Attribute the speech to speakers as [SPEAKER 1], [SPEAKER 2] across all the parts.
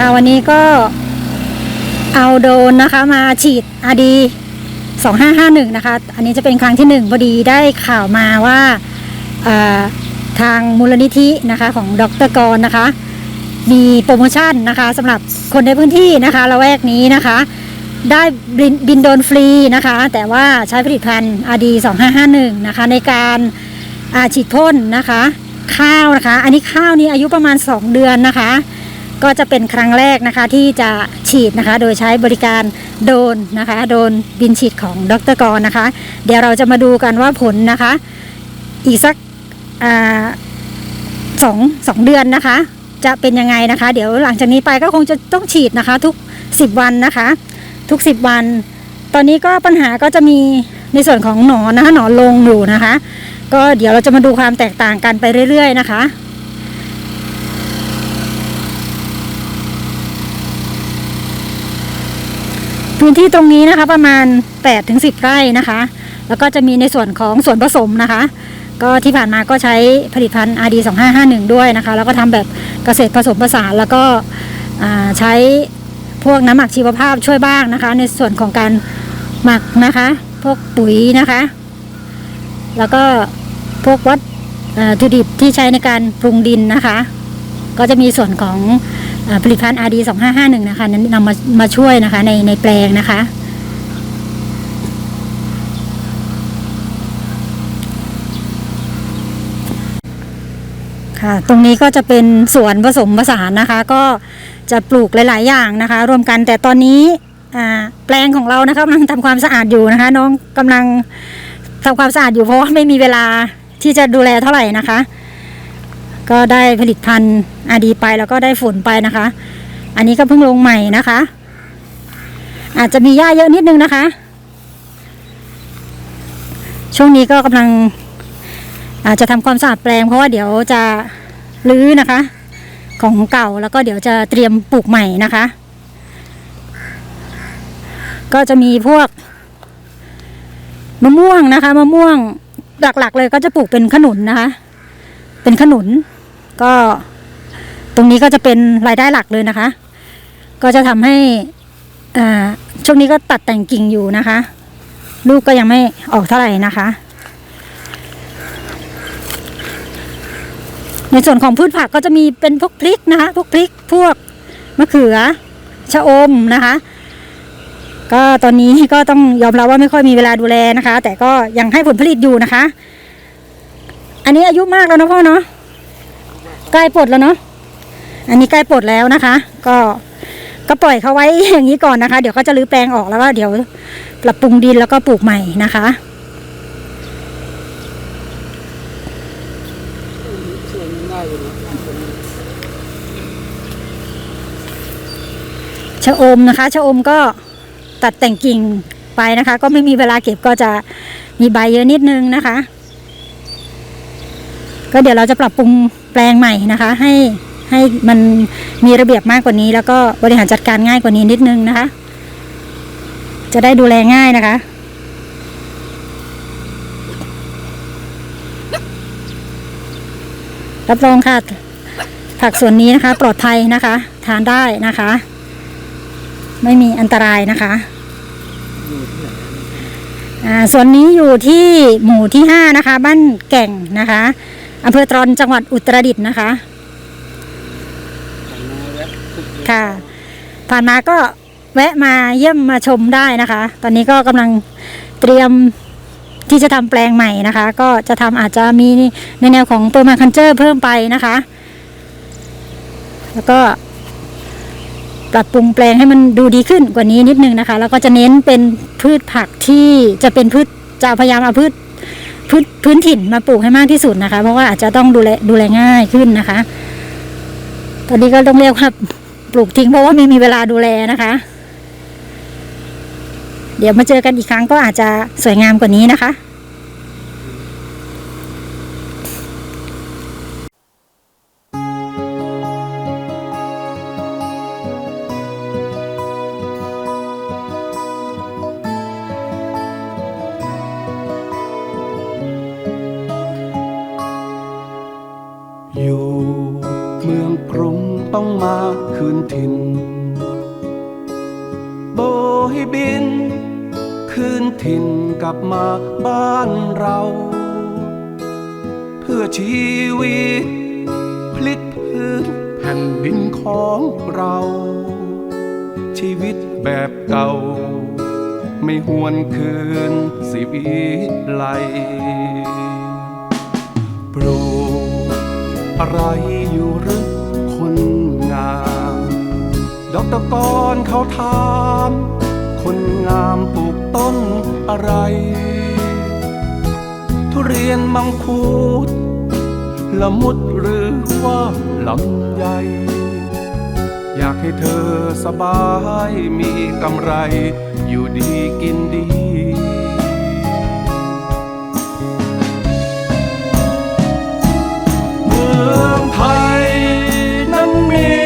[SPEAKER 1] ค่ะวันนี้ก็เอาโดนนะคะมาฉีดอาดี2551นะคะ อันนี้จะเป็นครั้งที่หนึ่งพอดีได้ข่าวมาว่าทางมูลนิธินะคะของดรกรนะคะ มีโปรโมชั่นนะคะสำหรับคนในพื้นที่นะคะละแวกนี้นะคะ ได้บินบนโดนฟรีนะคะ แต่ว่าใช้ผลิตภัณฑ์ RD 2551นะคะ ในการฉีดพ่นนะคะ ข้าวนะคะ อันนี้ข้าวนี้อายุประมาณ 2 เดือนนะคะ ก็จะเป็นครั้งแรกนะคะที่จะฉีดนะคะ โดยใช้บริการโดนนะคะ โดนบินฉีดของดรกรนะคะ เดี๋ยวเราจะมาดูกันว่าผลนะคะ อีกสักอสองสองเดือนนะคะ จะเป็นยังไงนะคะ เดี๋ยวหลังจากนี้ไปก็คงจะต้องฉีดนะคะ ทุก 10 วันนะคะ ทุก 10 วัน ตอนนี้ก็ปัญหาก็จะมีในส่วนของหนอนนะคะหนอนลงอยู่นะคะ ก็เดี๋ยวเราจะมาดูความแตกต่างกันไปเรื่อย ๆ นะคะ พื้นที่ตรงนี้นะคะประมาณ8ถึง10 ไร่นะคะ แล้วก็จะมีในส่วนของส่วนผสมนะคะ ก็ที่ผ่านมาก็ใช้ผลิตภัณฑ์ RD 2551 ด้วยนะคะ แล้วก็ทำแบบเกษตรผสมผสานแล้วก็ใช้พวกน้ำหมักชีวภาพช่วยบ้างนะคะ ในส่วนของการหมักนะคะ พวกปุ๋ยนะคะ แล้วก็พวกวัตถุดิบที่ใช้ในการปรุงดินนะคะ ก็จะมีส่วนของ ผลิตภัณฑ์ RD 2551 นะคะนั้นนำมามาช่วยนะคะในในแปลงนะคะ ค่ะ ตรงนี้ก็จะเป็นสวนผสมผสานนะคะ ก็จะปลูกหลาย ๆ อย่างนะคะ รวมกันแต่ตอนนี้แปลงของเรานะคะกำลังทำความสะอาดอยู่นะคะ น้องกำลังทำความสะอาดอยู่เพราะว่าไม่มีเวลาที่จะดูแลเท่าไหร่นะคะ ก็ได้ผลิตภัณฑ์อาดีไปแล้วก็ได้ฝนไปนะคะ อันนี้ก็เพิ่งลงใหม่นะคะ อาจจะมีหญ้าเยอะนิดนึงนะคะ ช่วงนี้ก็กำลัง อาจจะทำความสะอาดแปลงเพราะว่าเดี๋ยวจะรื้อนะคะ ของเก่าแล้วก็เดี๋ยวจะเตรียมปลูกใหม่นะคะ ก็จะมีพวกมะม่วงนะคะมะม่วงหลักๆเลยก็จะปลูกเป็นขนุนนะคะ เป็นขนุน ก็ตรงนี้ก็จะเป็นรายได้หลักเลยนะคะ ก็จะทำให้อ่าช่วงนี้ก็ตัดแต่งกิ่งอยู่นะคะ ลูกก็ยังไม่ออกเท่าไหร่นะคะ ในส่วนของพืชผักก็จะมีเป็นพวกพริกนะคะ พวกพริกพวกมะเขือชะอมนะคะ ก็ตอนนี้ก็ต้องยอมรับว่าไม่ค่อยมีเวลาดูแลนะคะ แต่ก็ยังให้ผลผลิตอยู่นะคะ อันนี้อายุมากแล้วนะพ่อเนาะ ใกล้ปลดแล้วเนาะอันนี้ใกล้ปลดแล้วนะคะ ก็ก็ปล่อยเขาไว้อย่างนี้ก่อนนะคะ เดี๋ยวก็จะรื้อแปลงออกแล้วก็เดี๋ยวปรับปรุงดินแล้วก็ปลูกใหม่นะคะ
[SPEAKER 2] ส่วนง่ายอยู่นะ
[SPEAKER 1] ชะอมนะคะ ชะอมก็ตัดแต่งกิ่งไปนะคะ ก็ไม่มีเวลาเก็บก็จะมีใบเยอะนิดนึงนะคะ ก็เดี๋ยวเราจะปรับปรุงแปลงใหม่นะคะ ให้ให้มันมีระเบียบมากกว่านี้ แล้วก็บริหารจัดการง่ายกว่านี้นิดนึงนะคะ จะได้ดูแลง่ายนะคะรับรองค่ะ ผักส่วนนี้นะคะ ปลอดภัยนะคะ ทานได้นะคะ ไม่มีอันตรายนะคะ
[SPEAKER 2] อ่า
[SPEAKER 1] ส่วนนี้อยู่ที่หมู่ที่ห้านะคะ บ้านแก่งนะคะ อำเภอตรอนจังหวัดอุตรดิตถ์นะคะ ค่ะ ผ่านมาก็แวะมาเยี่ยมมาชมได้นะคะ ตอนนี้ก็กำลังเตรียมที่จะทำแปลงใหม่นะคะ ก็จะทำอาจจะมีในแนวของเปอร์มาคันเจอร์เพิ่มไปนะคะ แล้วก็ปรับปรุงแปลงให้มันดูดีขึ้นกว่านี้นิดนึงนะคะ แล้วก็จะเน้นเป็นพืชผักที่จะเป็นพืชจะพยายามเอาพืช พืชพื้นถิ่นมาปลูกให้มากที่สุดนะคะ เพราะว่าอาจจะต้องดูแลดูแลง่ายขึ้นนะคะ ตอนนี้ก็ต้องเรียกว่าปลูกทิ้งเพราะว่าไม่มีเวลาดูแลนะคะ เดี๋ยวมาเจอกันอีกครั้งก็อาจจะสวยงามกว่านี้นะคะ
[SPEAKER 2] มา
[SPEAKER 3] คืนถิ่น โบยบิน คืนถิ่นกลับมาบ้านเรา เพื่อชีวิต พลิกพื้นแผ่นดินของเรา ชีวิตแบบเก่า ไม่หวนคืนสิวิไลปลูกอะไรอยู่หรือคนามดอกตะกอนเขาถาม คนงามปลูกต้นอะไร ทุเรียนมังคุดละมุดหรือว่าลำไยอยากให้เธอสบายมีกำไร อยู่ดีกินดีเมืองไทยนั้นมี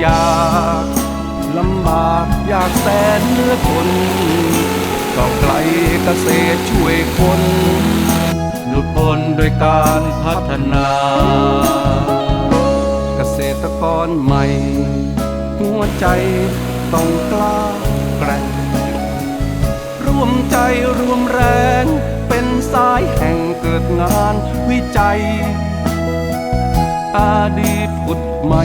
[SPEAKER 3] อยากลำบากอยากแสนเหลือทนก็ไกลเกษตรช่วยคนหลุดพ้นโดวยการพัฒนา เกษตรกรใหม่ หัวใจต้องกล้าแกร่งร่วมใจรวมแรง เป็นสายแห่งเกิดงานวิจัย อาดีตผุดใหม่